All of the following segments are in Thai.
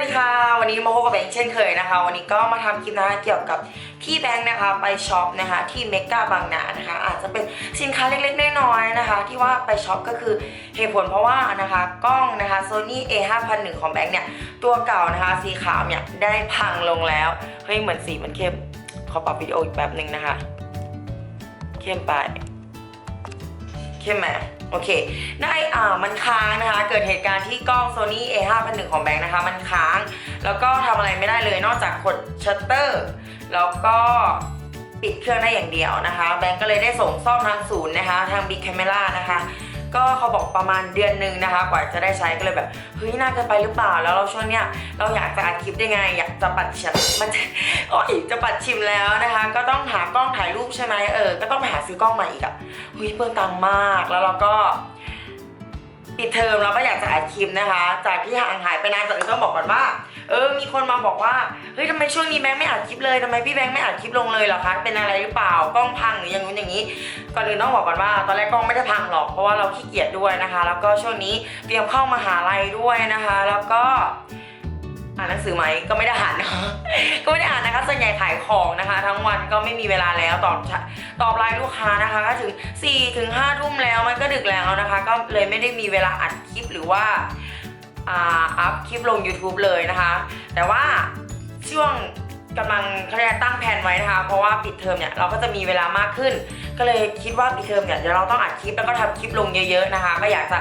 วัสดีค่ะวันนี้มาพบกับแบงค์เช่นเคยนะคะ วันนี้ก็มาทำคลิปนะคะเกี่ยวกับที่แบงค์นะคะไปช็อปนะคะที่เมกาบางนานะคะ อาจจะเป็นสินค้าเล็กๆน้อยๆนะคะ ที่ว่าไปช็อปก็คือเหตุผลเพราะว่านะคะกล้องนะคะ Sony A 5 0 0ของแบงค์เนี่ยตัวเก่านะคะสีขาวเนี่ยได้พังลงแล้วเฮ้ยเหมือนสีมันเข้มขอปรับวิดีโออีกแป๊บหนึ่งนะคะ เข้มไปเข้มไหม โอเค ได้อ่ามันค้างนะคะ เกิดเหตุการณ์ที่กล้อง Sony A 5 0 1 ของแบงค์นะคะ มันค้าง แล้วก็ทำอะไรไม่ได้เลยนอกจากกดชัตเตอร์ แล้วก็ปิดเครื่องได้อย่างเดียวนะคะ แบงค์ก็เลยได้ส่งซ่อมทางศูนย์นะคะ ทาง Big Camera นะคะ ก็เขาบอกประมาณเดือนหนึ่งนะคะ กว่าจะได้ใช้ก็เลยแบบเฮ้ยน่าเกินไปหรือเปล่าแล้วเราช่วงเนี้ยเราอยากจะอัดคลิปได้ไง อยากจะปัดชิมมันจะโอ้ยจะปัดชิมแล้วนะคะ ก็ต้องหากล้องถ่ายรูปใช่ไหมเออก็ต้องไปหาซื้อกล้องใหม่อีกอะเฮ้ยเปลืองตังค์มากแล้วเราก็ปิดเทอมเราก็อยากจะอัดคลิปนะคะ จากที่ห่างหายไปนานก่อนอื่ต้องบอกก่อนว่า เออ มีคนมาบอกว่า เฮ้ยทำไมช่วงนี้แบงค์ไม่อัดคลิปเลยทำไมพี่แบงค์ไม่อัดคลิปลงเลยเหรอคะ เป็นอะไรหรือเปล่า กล้องพังหรืออย่างนู้นอย่างนี้ ก่อนอื่นต้องบอกก่อนว่า ตอนแรกกล้องไม่ได้พังหรอก เพราะว่าเราขี้เกียจด้วยนะคะ แล้วก็ช่วงนี้เตรียมเข้ามหาลัยด้วยนะคะ แล้วก็อ่านหนังสือไหมก็ไม่ได้อ่านเนอะก็ไม่ได้อ่านนะคะส่วนใหญ่ขายของนะคะ ทั้งวันก็ไม่มีเวลาแล้วตอบตอบไลน์ลูกค้านะคะก็ถึง4ถึง5ทุ่มแล้วมันก็ดึกแล้วนะคะ ก็เลยไม่ได้มีเวลาอัดคลิปหรือว่า อัพคลิปลง YouTube เลยนะคะ แต่ว่าช่วงกำลังเขาเรียกตั้งแผนไว้นะคะ เพราะว่าปิดเทอมเนี่ยเราก็จะมีเวลามากขึ้น ก็เลยคิดว่าปิดเทอมเนี่ยเดี๋ยวเราต้องอัดคลิปแล้วก็ทำคลิปลงเยอะ ๆนะคะ ก็อยากจะ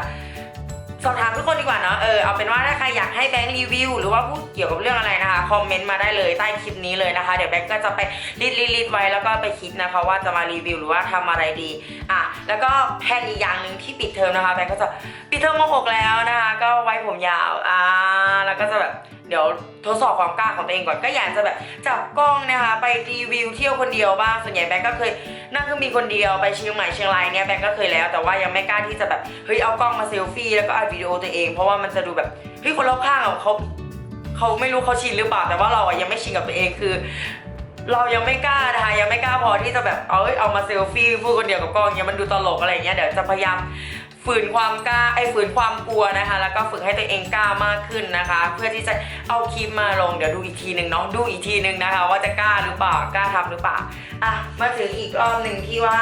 สอบถามทุกคนดีกว่าเนาะเออเอาเป็นว่าถ้าใครอยากให้แบงค์รีวิวหรือว่าพูดเกี่ยวกับเรื่องอะไรนะคะคอมเมนต์มาได้เลยใต้คลิปนี้เลยนะคะเดี๋ยวแบงค์ก็จะไปรีดรีดรีดไว้แล้วก็ไปคิดนะคะว่าจะมารีวิวหรือว่าทำอะไรดีอะแล้วก็แพนอีกอย่างหนึ่งที่ปิดเทอมนะคะแบงค์ก็จะปิดเทอมม .6 แล้วนะคะ ก็ไว้ผมยาวอ่าแล้วก็จะแบบ เดี๋ยวทดสอบความกล้าของตัวเองก่อนก็อยากจะแบบจับกล้องนะคะไปรีวิวเที่ยวคนเดียวบ้างส่วนใหญ่แบงค์ก็เคยนั่งเครื่องบินคนเดียวไปเชียงใหม่เชียงรายเนี่ยแบงค์ก็เคยแล้วแต่ว่ายังไม่กล้าที่จะแบบเฮ้ยเอากล้องมาเซลฟี่แล้วก็อัดวิดีโอตัวเอง เพราะว่ามันจะดูแบบเฮ้ยคนรอบข้างเขาเขาไม่รู้เขาชินหรือเปล่าแต่ว่าเราอะยังไม่ชินกับตัวเองคือเรายังไม่กล้านะคะยังไม่กล้าพอที่จะแบบเอาเอ้ยเอามาเซลฟี่พูดคนเดียวกับกล้องเนี่ยมันดูตลกอะไรเงี้ยเดี๋ยวจะพยายาม ฝืนความกล้าไอ้ฝืนความกลัวนะคะ แล้วก็ฝึกให้ตัวเองกล้ามากขึ้นนะคะ เพื่อที่จะเอาคลิปมาลงเดี๋ยวดูอีกทีหนึ่งเนาะดูอีกทีหนึ่งนะคะ ว่าจะกล้าหรือเปล่ากล้าทำหรือเปล่าอะมาถึงอีกรอบหนึ่งที่ว่า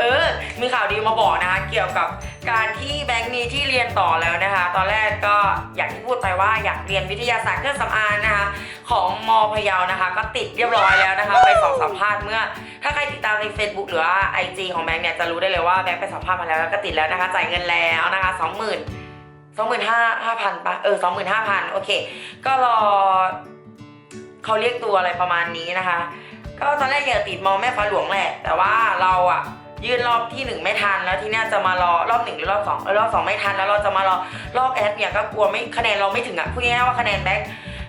เออ มีข่าวดีมาบอกนะคะ เกี่ยวกับการที่แบงค์มีที่เรียนต่อแล้วนะคะ ตอนแรกก็อย่างที่พูดไปว่าอยากเรียนวิทยาศาสตร์เครื่องสำอางนะคะของมพะเยานะคะ ก็ติดเรียบร้อยแล้วนะคะ ไปสองสัมภาษณ์เมื่อ ถ้าใครติดตามใน Facebook หรือว่า IG ของแบงค์เนี่ยจะรู้ได้เลยว่าแบงค์ไปสัมภาษณ์มาแล้วแล้วก็ติดแล้วนะคะ จ่ายเงินแล้วนะคะสองหมื่นสองหมื่นห้าห้าพันปะเออสองหมื่นห้าพันโอเค ก็รอเขาเรียกตัวอะไรประมาณนี้นะคะ ก็ตอนแรกอยากติดมอแม่ฟ้าหลวงแหละ แต่ว่าเราอะ ยื่นรอบที่หนึ่งไม่ทันแล้วที่เนี้ยจะมารอรอบหนึ่งหรือรอบสองรอบสองไม่ทันแล้วเราจะมารอรอบแอดเนี่ยก็กลัวไม่คะแนนเราไม่ถึงอะพูดง่ายๆว่าคะแนนแบงค์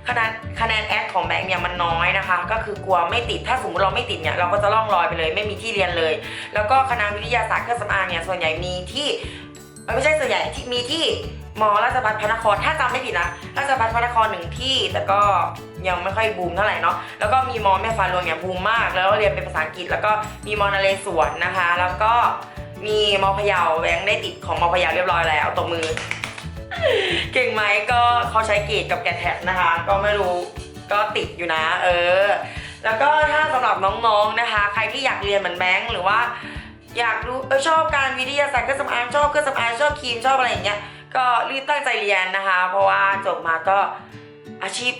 คะแนนคะแนนแอดของแบงค์เนี่ยมันน้อยนะคะ ก็คือกลัวไม่ติดถ้าสมมติเราไม่ติดเนี่ยเราก็จะล่องลอยไปเลย ไม่มีที่เรียนเลย แล้วก็คณะวิทยาศาสตร์เครื่องสำอางเนี่ยส่วนใหญ่มีที่ไม่ใช่ส่วนใหญ่ที่มีที่มอราชภัฏพระนครถ้าจำไม่ผิดนะราชภัฏพระนครหนึ่งที่แต่ก็ ยังไม่ค่อยบูมเท่าไหร่เนาะแล้วก็มีมอแม่ฟ้าหลวงเนี่ยบูมมาก แล้วเรียนเป็นภาษาอังกฤษ แล้วก็มีมอนเรศวรนะคะ แล้วก็มีมอพะเยาแบงค์ได้ติดของมอพะเยาเรียบร้อยแล้วตบมือ เก่งไหมก็เขาใช้เกรดกับแกแท็กนะคะ ก็ไม่รู้ก็ติดอยู่นะ เออ แล้วก็ถ้าสำหรับน้องๆนะคะ ใครที่อยากเรียนเหมือนแบงค์หรือว่า อยากรู้เออชอบการวิทยาศาสตร์เครื่องสำอางชอบเครื่องสำอางชอบครีมชอบอะไรอย่างเงี้ยก็รีบตั้งใจเรียนนะคะ เพราะว่าจบมาก็อาชีพ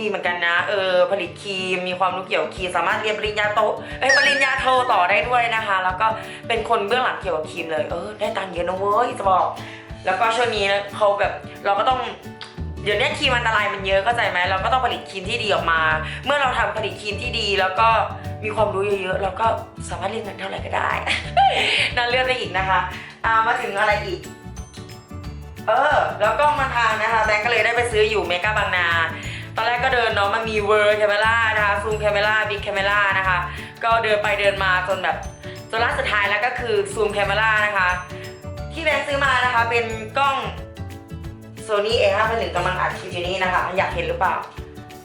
ดีเหมือนกันนะ เออ ผลิตครีม มีความรู้เกี่ยวกับครีม สามารถเรียนปริญญาโตเอ้ยปริญญาโทต่อได้ด้วยนะคะ แล้วก็เป็นคนเบื้องหลังเกี่ยวกับครีมเลย เออ ได้ตังค์เยอะนะเว้ยจะบอก แล้วก็ช่วงนี้นะเขาแบบ เราก็ต้องเดี๋ยวนี้ครีมอันตรายมันเยอะเข้าใจไหมเราก็ต้องผลิตครีมที่ดีออกมา เมื่อเราทำผลิตครีมที่ดี แล้วก็มีความรู้เยอะๆเราก็สามารถเรียนเงินเท่าไหร่ก็ได้นั่นเลือกได้อีกนะคะอ่ามาถึงอะไรอีก เออ แล้วก็มาทางนะคะแบงก์ก็เลยได้ไปซื้ออยู่เมกาบางนา ตอนแรกก็เดินเนาะมันมีเวอร์แคมเมล่านะคะซูมแคมเมล่าบิ๊กแคมเมล่านะคะ ก็เดินไปเดินมาจนแบบจนล่าสุดท้ายแล้วก็คือซูมแคมเมล่านะคะ ที่แบงค์ซื้อมานะคะเป็นกล้อง Sony A 5 1กำลังอัดคลิปอยู่นี่นะคะอยากเห็นหรือเปล่า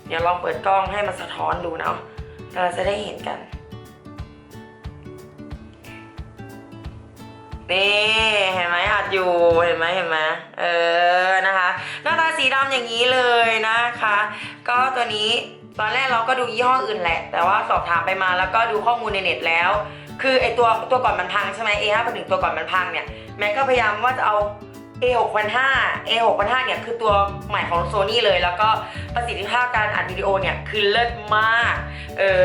เดี๋ยวลองเปิดกล้องให้มันสะท้อนดูเนาะเราจะได้เห็นกัน นี่ เห็นไหมอัดอยู่ เห็นไหมเห็นไหมเออาตาสีดำอย่างนี้เลยนะคะ ก็ตัวนี้ตอนแรกเราก็ดูยี่ห้ออื่นแหละ แต่ว่าสอบถามไปมาแล้วก็ดูข้อมูลในเน็ตแล้ว คือไอตัวตัวก่อนมันพังใช่ไหม A 5 1ตัวก่อนมันพังเนี่ยแม็กก็พยายามว่าจะเอา A 6 0 0 A 6 0 0เนี่ยคือตัวใหม่ของ Sony เลย แล้วก็ประสิทธิภาพการอัดวิดีโอเนี่ยคือเลิศมาก เออ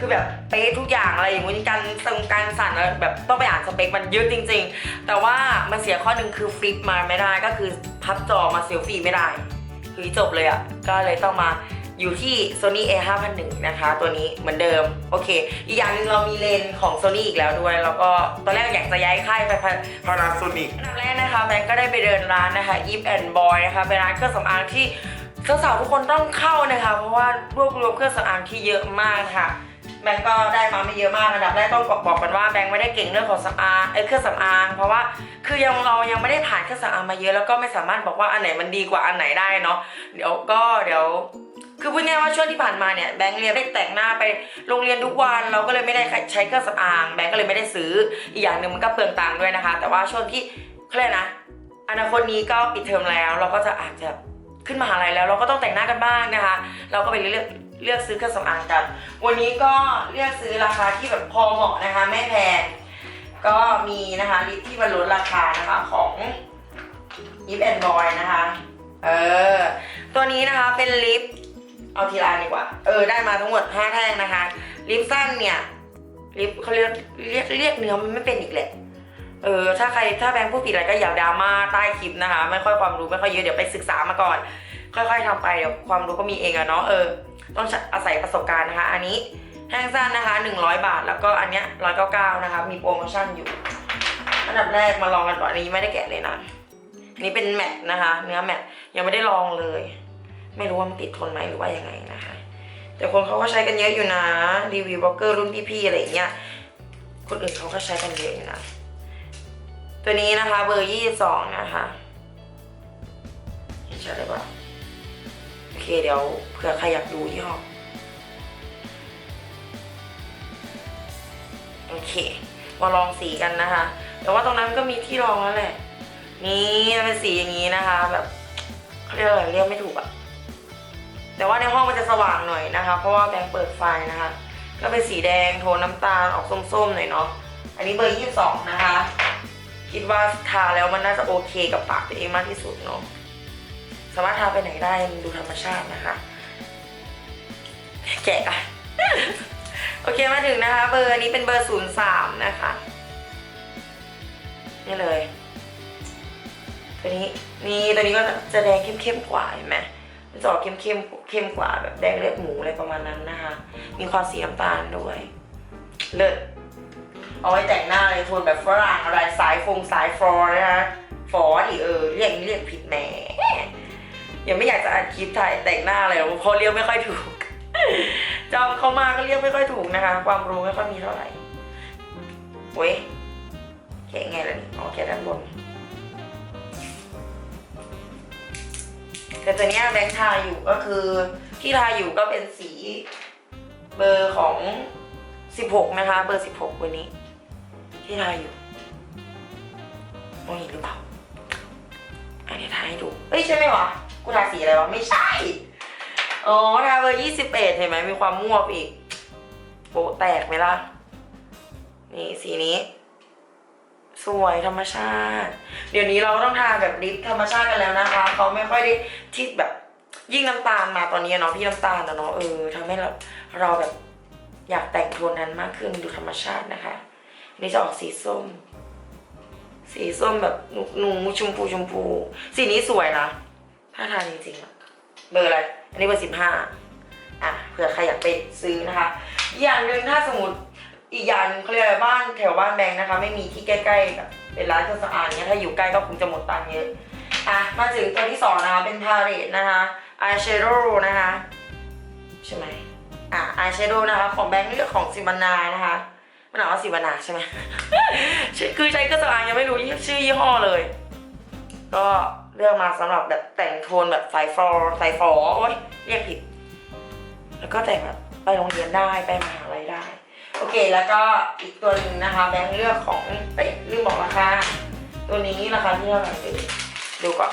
คือแบบเป๊ะทุกอย่างอะไรอย่างงี้การทรงการสั่นอะไรแบบต้องไปอ่านสเปคมันเยอะจริง ๆ แต่ว่ามันเสียข้อหนึ่งคือฟลิปมาไม่ได้ก็คือพับจอมาเซลฟี่ไม่ได้ือจบเลยอะ่ะ ก็เลยต้องมาอยู่ที่ Sony A 5 0 1นะคะ ตัวนี้เหมือนเดิม โอเค อีกอย่างหนึงเรามีเลนของ Sony อีกแล้วด้วย แล้วก็ตอนแรกอยากจะย้ายค่ายไปพาราโซนิกอันดับแรกนะคะแบงก์ก็ได้ไปเดินร้านนะคะ Eve and Boy นะคะเป็นร้านเครื่องสำอางที่สาวๆทุกคนต้องเข้านะคะ เพราะว่ารวบรวมเครื่องสำอางที่เยอะมากค่ะ แบงก์ก็ได้มาไม่เยอะมากอันดับแรกต้องบอกบอกกันว่าแบงก์ไม่ได้เก่งเรื่องของสำอางไอ้เครื่องสำอาง เพราะว่าคือยังเรายังไม่ได้ผ่านเครื่องสำอางมาเยอะแล้วก็ไม่สามารถบอกว่าอันไหนมันดีกว่าอันไหนได้เนาะเดี๋ยวก็เดี๋ยวคือพูดง่ายว่าช่วงที่ผ่านมาเนี่ยแบงค์เรียนได้แต่งหน้าไปโรงเรียนทุกวันเราก็เลยไม่ได้ใช้เครื่องสำอางแบงค์ก็เลยไม่ได้ซื้ออีกอย่างหนึ่งมันก็เปลืองตังค์ด้วยนะคะ แต่ว่าช่วงที่เขาเรียกนะอนาคตนี้ก็ปิดเทอมแล้ว เราก็จะอาจจะขึ้นมหาลัยแล้ว เราก็ต้องแต่งหน้ากันบ้างนะคะ เราก็ไปเลือก เลือกซื้อเครื่องสำอางกัน วันนี้ก็เลือกซื้อราคาที่แบบพอเหมาะนะคะไม่แพง ก็มีนะคะลิปที่มันลดราคานะคะของยิปแอนบอยนะคะ เออ ตัวนี้นะคะเป็นลิปเอาทีละดีกว่า เออ ได้มาทั้งหมด5แท่งนะคะ ลิปสั้นเนี่ย ลิปเขาเรียกเรียกเรียกเนื้อมันไม่เป็นอีกแหละ เออ ถ้าใครถ้าแบงค์พูดผิดอะไรก็อย่าดราม่าใต้คลิปนะคะ ไม่ค่อยความรู้ไม่ค่อยเยอะ เดี๋ยวไปศึกษามาก่อน ค่อยๆทำไปเดี๋ยวความรู้ก็มีเองอะเนาะ เออ ต้องอาศัยประสบการณ์นะคะ อันนี้แห้งสั้นนะคะ 100 บาท แล้วก็อันเนี้ย199 นะคะ มีโปรโมชั่นอยู่ อันดับแรกมาลองกันก่อนอันนี้ไม่ได้แกะเลยนะอันนี้เป็นแมทนะคะ เนื้อแมทยังไม่ได้ลองเลย ไม่รู้ว่ามันติดทนไหมหรือว่ายังไงนะคะ แต่คนเขาก็ใช้กันเยอะอยู่นะรีวิวบล็อกเกอร์รุ่นพี่ๆอะไรอย่างเงี้ยคนอื่นเขาก็ใช้กันเยอะอยู่นะตัวนี้นะคะเบอร์ยี่สองนะคะเห็นชัดเลยปะ เคเดี๋ยวเผื่อใครอยากดูยี่ห้อโอเค มาลองสีกันนะคะ แต่ว่าตรงนั้นก็มีที่รองแล้วแหละ นี่เป็นสีอย่างนี้นะคะ แบบเรียกอะไรเรียกไม่ถูกอะแต่ว่าในห้องมันจะสว่างหน่อยนะคะ เพราะว่าแบงเปิดไฟนะคะ ก็เป็นสีแดงโทนน้ำตาลออกส้มๆหน่อยเนาะ อันนี้เบอร์22นะคะ คิดว่าทาแล้วมันน่าจะโอเคกับปากตัวเองมากที่สุดเนาะ สามารถทาไปไหนได้มันดูธรรมชาตินะคะ แกะกันโอเคมาถึงนะคะ เบอร์นี้เป็นเบอร์03นย์สามนะคะ นี่เลยตัวนี้นี่ตัวนี้ก็จะแดงเข้มๆกว่าเห็นไหมมันจะออกเข้มเข้มๆเข้มกว่าแบบแดงเลือดหมูอะไรประมาณนั้นนะคะ มีความสีน้ำตาลด้วย เลิศเอาไว้แต่งหน้าเลยโทนแบบฝรั่งอะไรสายฟงสายฟอร์นะคะฟอร์ดิเออเรียกเรียกผิดแหม ยังไม่อยากจะอัดคลิปถ่ายแต่งหน้าเลยเพราะเรียกไม่ค่อยถูกจำเขามาก็เรียกไม่ค่อยถูกนะคะ ความรู้ไม่ค่อยมีเท่าไหร่เว้ยแกะไงล่ะนี่อ๋อแกะด้านบนแต่ตัวนี้แบงค์ทาอยู่ก็คือที่ทาอยู่ก็เป็นสีเบอร์ของ 16 นะคะ เบอร์ 16 วันนี้ ที่ทาอยู่มองเห็นหรือเปล่าอันนี้ทาให้ดู เอ้ยใช่ไหมวะ กูทาสีอะไรวะ ไม่ใช่ อ๋อทาเบอร์21เอ็ดเห็นไหมมีความม่วงอีก โปะแตกไหมล่ะ นี่สีนี้ สวยธรรมชาติ เดี๋ยวนี้เราก็ต้องทาแบบลิปธรรมชาติกันแล้วนะคะ เขาไม่ค่อยได้ที่แบบยิ่งน้ำตาลมาตอนนี้เนาะพี่น้ำตาลเนาะเออทำให้เราเราแบบอยากแต่งโทนนั้นมากขึ้นดูธรรมชาตินะคะนนี้จะออกสีส้ม สีส้มแบบหนูหนูชมพูชมพู สีนี้สวยนะ ถ้าทานจริงๆอะเบอร์อะไร อันนี้เบอร์สิบห้าอะเผื่อใครอยากไปซื้อนะคะ อย่างหนึ่งถ้าสมมติอีกอย่างหนึงเขาเรียกอะไรบ้านแถวบ้านแบงค์นะคะ ไม่มีที่ใกล้ๆแบบเป็นร้านเครื่องสำอางเนี้ยถ้าอยู่ใกล้ก็คงจะหมดตังค์เยอะอะมาถึงตัวที่สองนะคะเป็นพาเลตนะคะอายแชโดว์นะคะใช่ไหมอะอายแชโดว์นะคะ ของแบงค์เลือกของซิบานานะคะมันอ่านว่าซิบานาใช่ไหมคือใช้เครื่องสำอางยังไม่รู้ชื่อยี่ห้อเลย ก็ เลือกมาสำหรับแบบแต่งโทนแบบสายฟอร์สายฟอโอ๊ยเรียกผิด แล้วก็แต่งแบบไปโรงเรียนได้ไปมหาลัยได้ โอเค แล้วก็อีกตัวหนึ่งนะคะแบงค์เลือกของเอ๊ะลืมบอกราคาตัวนี้ราคาที่เท่าไหร่ดูดูก่อน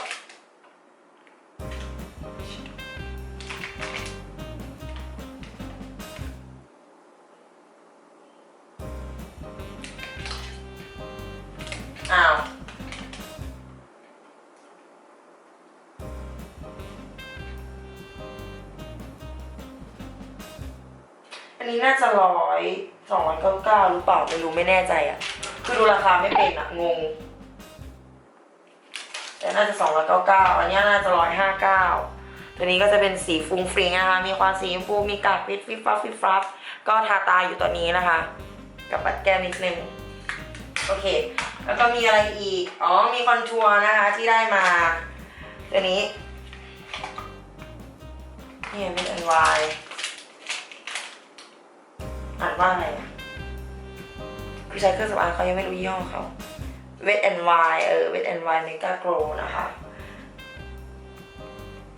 นนี้น่าจะร้อยสองร้อยเก้าเก้าหรือเปล่าไม่รู้ไม่แน่ใจอะ คือดูราคาไม่เป็นอะ งง แต่น่าจะสองร้อยเก้าเก้าอันนี้น่าจะร้อยห้าเก้าตัวนี้ก็จะเป็นสีฟุ้งฟริ้งนะคะ มีความสีชมพูมีกากฟิตฟิฟฟับฟิฟฟับก็ทาตาอยู่ตัวนี้นะคะ กับปัดแก้มนิดนึง โอเค แล้วก็มีอะไรอีก อ๋อ มีคอนทัวร์นะคะที่ได้มา ตัวนี้ นี่เป็น NY อ่าน ว่าอะไรอะคือใช้เครื่องสำอางเขายังไม่รู้ยี่ห้อเขา Wet n Y เออ Wet n Y Mega Glow นะคะ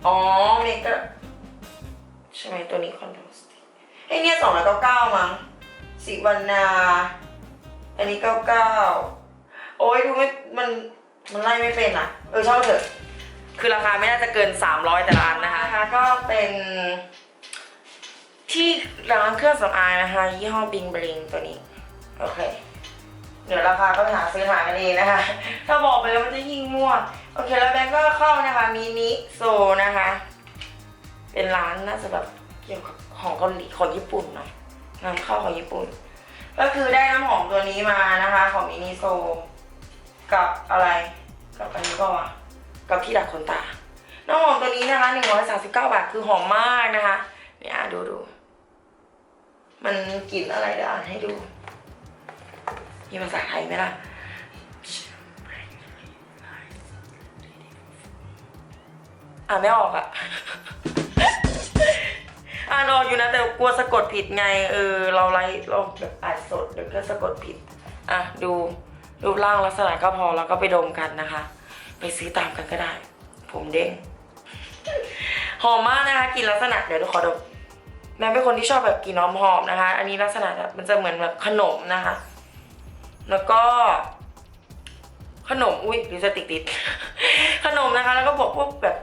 อ๋อ Mega ใช่ไหมตัวนี้คอนโดสติไอเนี่ยสองร้อยเก้าเก้ามั้งสิวรรณาอันนี้เก้าเก้าโอ้ยดูไม่ มัน มันไล่ไม่เป็นอะ เออชอบเถอะ คือราคาไม่น่าจะเกิน 300 แต่ละอันนะคะนะคะก็เป็น ที่ร้านเครื่องสำอางนะคะ ยี่ห้อบิงบริงตัวนี้ โอเค เดี๋ยวราคาก็ไปหาซื้อหากันเองนะคะ ถ้าบอกไปแล้วมันจะยิ่งมั่ว โอเค แล้วแบงก์ก็เข้านะคะมินิโซนะคะ เป็นร้านน่าจะแบบเกี่ยวกับของเกาหลีของญี่ปุ่นเนาะนำเข้าของญี่ปุ่น ก็คือได้น้ำหอมตัวนี้มานะคะ ของมินิโซ กับอะไร กับอันนี้ก็ว่ะกับที่ดักขนตาน้ำหอมตัวนี้นะคะ139 บาท คือหอมมากนะคะ เนี่ยดูดู มันกลิ่นอะไรเดี๋ยวอ่านให้ดู มีภาษาไทยไหมล่ะอ่านไม่ออกอะอ่านออกอยู่นะ แต่กลัวสะกดผิดไง เออ เราไลฟ์เราแบบอ่านสดเดี๋ยวก็สะกดผิด อะ ดูรูปร่างลักษณะก็พอแล้วก็ไปดมกันนะคะ ไปซื้อตามกันก็ได้ ผมเด้งหอมมากนะคะกลินลักษณะเดี๋ยวขอดม แม่เป็นคนที่ชอบแบบกลินหอมๆนะคะ อันนี้ลักษณะแบบมันจะเหมือนแบบขนมนะคะ แล้วก็ ขนมอุ้ยหรือจะติดติด ขนมนะคะ แล้วก็บวกพวกแบบ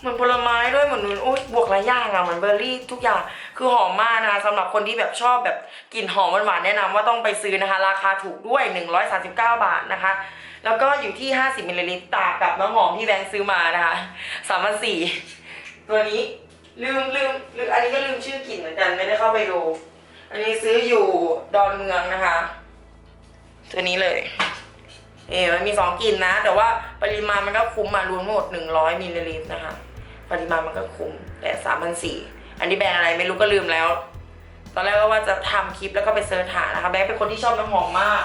เหมือนผลไม้ด้วยเหมือนนุ่นอุ้ยบวกหลายอย่างอะเหมือนเบอร์รี่ทุกอย่างคือหอมมากนะคะสำหรับคนที่แบบชอบแบบกลิ่นหอมหวานๆแนะนำว่าต้องไปซื้อนะคะ ราคาถูกด้วย 139 บาทนะคะ แล้วก็อยู่ที่ 50มิลลิลิตรต่างกับน้ำหอมที่แบงค์ซื้อมานะคะสามพันสี่ตัวนี้ ลืมลืมลืมอันนี้ก็ลืมชื่อกลิ่นเหมือนกันไม่ได้เข้าไปดู อันนี้ซื้ออยู่ดอนเมืองนะคะ ตัวนี้เลย เออมันมีสองกลิ่นนะ แต่ว่าปริมาณมันก็คุ้มมารวมหมดหนึ่งร้อยมิลลิลิตรนะคะ ปริมาณมันก็คุ้มแต่สามพันสี่อันนี้แบรนด์อะไรไม่รู้ก็ลืมแล้ว ตอนแรกก็ว่าจะทำคลิปแล้วก็ไปเสิร์ชหานะคะแบงค์เป็นคนที่ชอบน้ำหอมมาก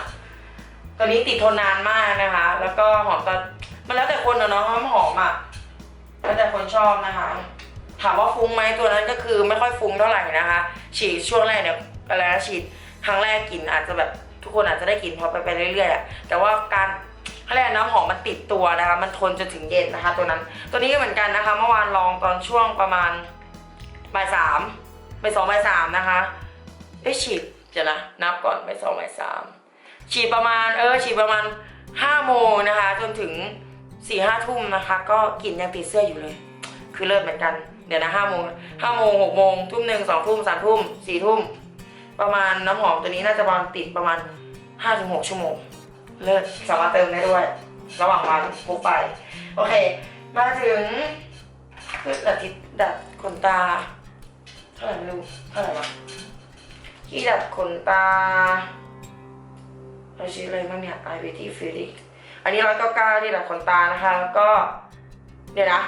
ตัวนี้ติดทนนานมากนะคะ แล้วก็หอมตอนมันแล้วแต่คนอะเนาะน้ำหอมอะแล้วแต่คนชอบนะคะ ถามว่าฟุ้งไหมตัวนั้นก็คือไม่ค่อยฟุ้งเท่าไหร่นะคะ ฉีดช่วงแรกเนี่ยอะไรนะฉีดครั้งแรกกลิ่นอาจจะแบบทุกคนอาจจะได้กลิ่นพอไปไปเรื่อยๆอะแต่ว่าการเขาเรียกอะไรน้ำหอมมันติดตัวนะคะ มันทนจนถึงเย็นนะคะ ตัวนั้น ตัวนี้ก็เหมือนกันนะคะ เมื่อวานลองตอนช่วงประมาณบ่ายสามบ่ายสองบ่ายสามนะคะเอ้ฉีดเดี๋ยวนะนับก่อนบ่ายสองบ่ายสามฉีดประมาณเออฉีดประมาณห้าโมงนะคะ จนถึงสี่ห้าทุ่มนะคะ ก็กลิ่นยังติดเสื้ออยู่เลย คือเลิศเหมือนกัน ดี๋ยวนะห้าโมงห้าโมงหกโมงทุ่มหนึ่งสองทุ่มสามทุ่มสี่ทุ่มประมาณน้ำหอมตัวนี้น่าจะประมาณติดประมาณห้าถึงหกชั่วโมง เลิศสามารถเติมได้ด้วย ระหว่างวันพกไป โอเค มาถึงพืชดัดทิศดัดขนตา เท่าไหร่ไม่รู้เท่าไหร่วะที่ดัดขนตาเราชื่ออะไรบ้างเนี่ย i v t f i l i c อันนี้ร้อยเก้าเก้าที่ดัดขนตานะคะ แล้วก็ เดี๋ยวนะ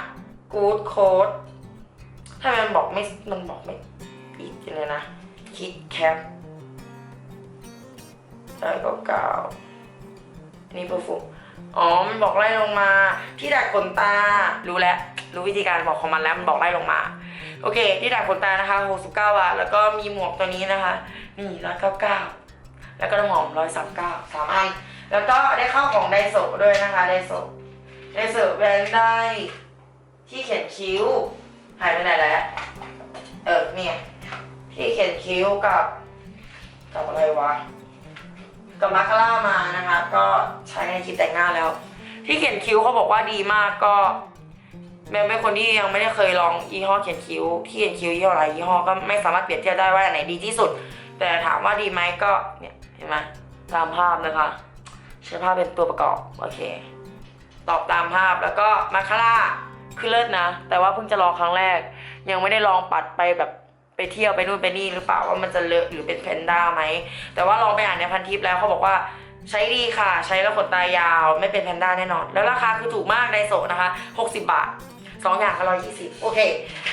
Good Code ถ้ามันบอกไม่ มันบอกไม่ปิดเลยนะ คิดแคปร้อยเก้าเก้านนี้เปอร์ฟูมอ๋อ มันบอกไล่ลงมา ที่ดัดขนตา รู้แล้ว รู้วิธีการบอกของมันแล้ว มันบอกไล่ลงมา โอเค ที่ดัดขนตานะคะ 69 บาท แล้วก็มีหมวกตัวนี้นะคะ นี่199แล้วก็น้ำหอม139สามอัน แล้วก็ได้เข้าของไดโซด้วยนะคะ ไดโซ ไดโซแบรนด์ได้ที่เขียนคิ้ว หายไปไหนแล้ว เออเนี่ยที่เขียนคิ้วกับ กับอะไรวะ กับมาคาร่ามานะคะ ก็ใช้ในคลิปแต่งหน้าแล้ว ที่เขียนคิ้วเขาบอกว่าดีมากก็แม่เป็นคนที่ยังไม่ได้เคยลองยี่ห้อเขียนคิ้ว ที่เขียนคิ้วยี่ห้ออะไรยี่ห้อก็ไม่สามารถเปรียบเทียบได้ว่าอันไหนดีที่สุด แต่ถามว่าดีไหมก็เนี่ยเห็นไหมตามภาพนะคะใช้ภาพเป็นตัวประกอบโอเค ตอบตามภาพแล้วก็มาคาร่า คือเลิศนะ แต่ว่าเพิ่งจะลองครั้งแรก ยังไม่ได้ลองปัดไปแบบไปเที่ยวไปนู่นไปนี่หรือเปล่าว่ามันจะเลอะหรือเป็นแพนด้าไหมแต่ว่าลองไปอ่านในพันทิปแล้วเขาบอกว่าใช้ดีค่ะ ใช้แล้วขนตายาวไม่เป็นแพนด้าแน่นอน แล้วราคาคือถูกมากไดโซนะคะ 60 บาทสองอย่างก็ร้อยยี่สิบโอเค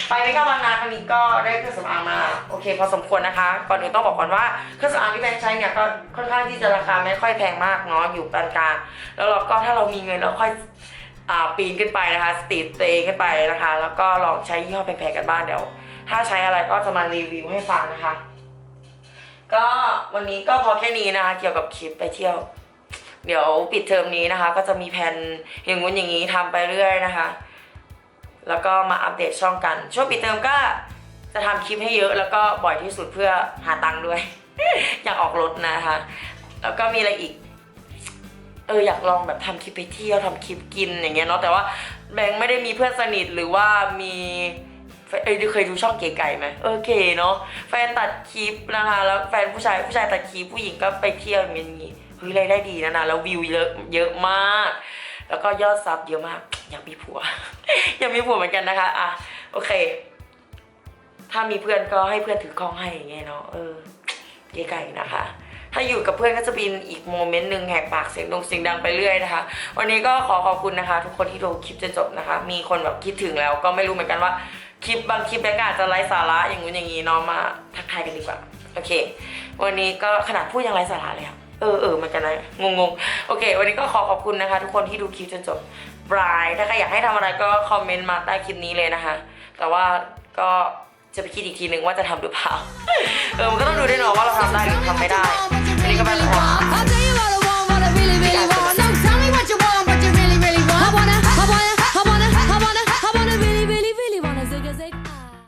ไปไม่ก็บางนาครั้งนี้ก็ได้เครื่องสำอางมา โอเค พอสมควรนะคะ ก่อนอื่นต้องบอกก่อนว่าเครื่องสำอางที่แบงค์ใช้เนี่ยก็ค่อนข้างที่จะราคาไม่ค่อยแพงมากเนาะอยู่ปานกลางแล้วเราก็ถ้าเรามีเงินเราค่อย ปีนขึ้นไปนะคะสตีดตัวเองขึ้นไปนะคะ แล้วก็ลองใช้ยี่ห้อแพงๆกันบ้างเดี๋ยว ถ้าใช้อะไรก็จะมารีวิวให้ฟังนะคะ ก็วันนี้ก็พอแค่นี้นะคะเกี่ยวกับคลิปไปเที่ยว เดี๋ยวปิดเทอมนี้นะคะ ก็จะมีแผนอย่างงู้นอย่างนี้ทำไปเรื่อยนะคะ แล้วก็มาอัปเดตช่องกัน ช่วงปิดเทอมก็จะทำคลิปให้เยอะ แล้วก็บ่อยที่สุดเพื่อหาตังค์ด้วย อยากออกรถนะคะ แล้วก็มีอะไรอีก เอออยากลองแบบทำคลิปไปเที่ยวทำคลิปกินอย่างเงี้ยเนาะแต่ว่าแบงค์ไม่ได้มีเพื่อนสนิทหรือว่ามีเอ้ยเคยดูช่องเก๋ไก่ไหมเออเก๋เนาะแฟนตัดคลิปนะคะแล้วแฟนผู้ชายผู้ชายตัดคลิปผู้หญิงก็ไปเที่ยวอย่างงี้เฮ้ยรายได้ดีนะนะแล้ววิวเยอะเยอะมาก แล้วก็ยอดซับเยอะมากอยากมีผัวอยากมีผัวเหมือนกันนะคะอะโอเค ถ้ามีเพื่อนก็ให้เพื่อนถือกล้องให้อย่างเงี้ยเนาะเออเก๋ไก่นะคะ ถ้าอยู่กับเพื่อนก็จะเป็นอีกโมเมนต์หนึ่งแหกปากเสียงดงเสียงดังไปเรื่อยนะคะ วันนี้ก็ขอขอบคุณนะคะ ทุกคนที่ดูคลิปจนจบนะคะ มีคนแบบคิดถึงแล้วก็ไม่รู้เหมือนกันว่าคลิปบางคลิปแบงก์อาจจะไร้สาระอย่างงู้นอย่างนี้เนาะมาทักทายกันดีกว่าโอเค วันนี้ก็ขนาดพูดยังไร้สาระเลยอะเออเออเหมือนกันนะงงงโอเค วันนี้ก็ขอขอบคุณนะคะ ทุกคนที่ดูคลิปจนจบบราย ถ้าใครอยากให้ทำอะไรก็คอมเมนต์มาใต้คลิปนี้เลยนะคะ แต่ว่าก็จะไปคิดอีกทีนึงว่าจะทำหรือเปล่า เออมันก็ต้องดูด้วยเนาะว่าเราทำได้หรือทำไม่ได้ 一个白日。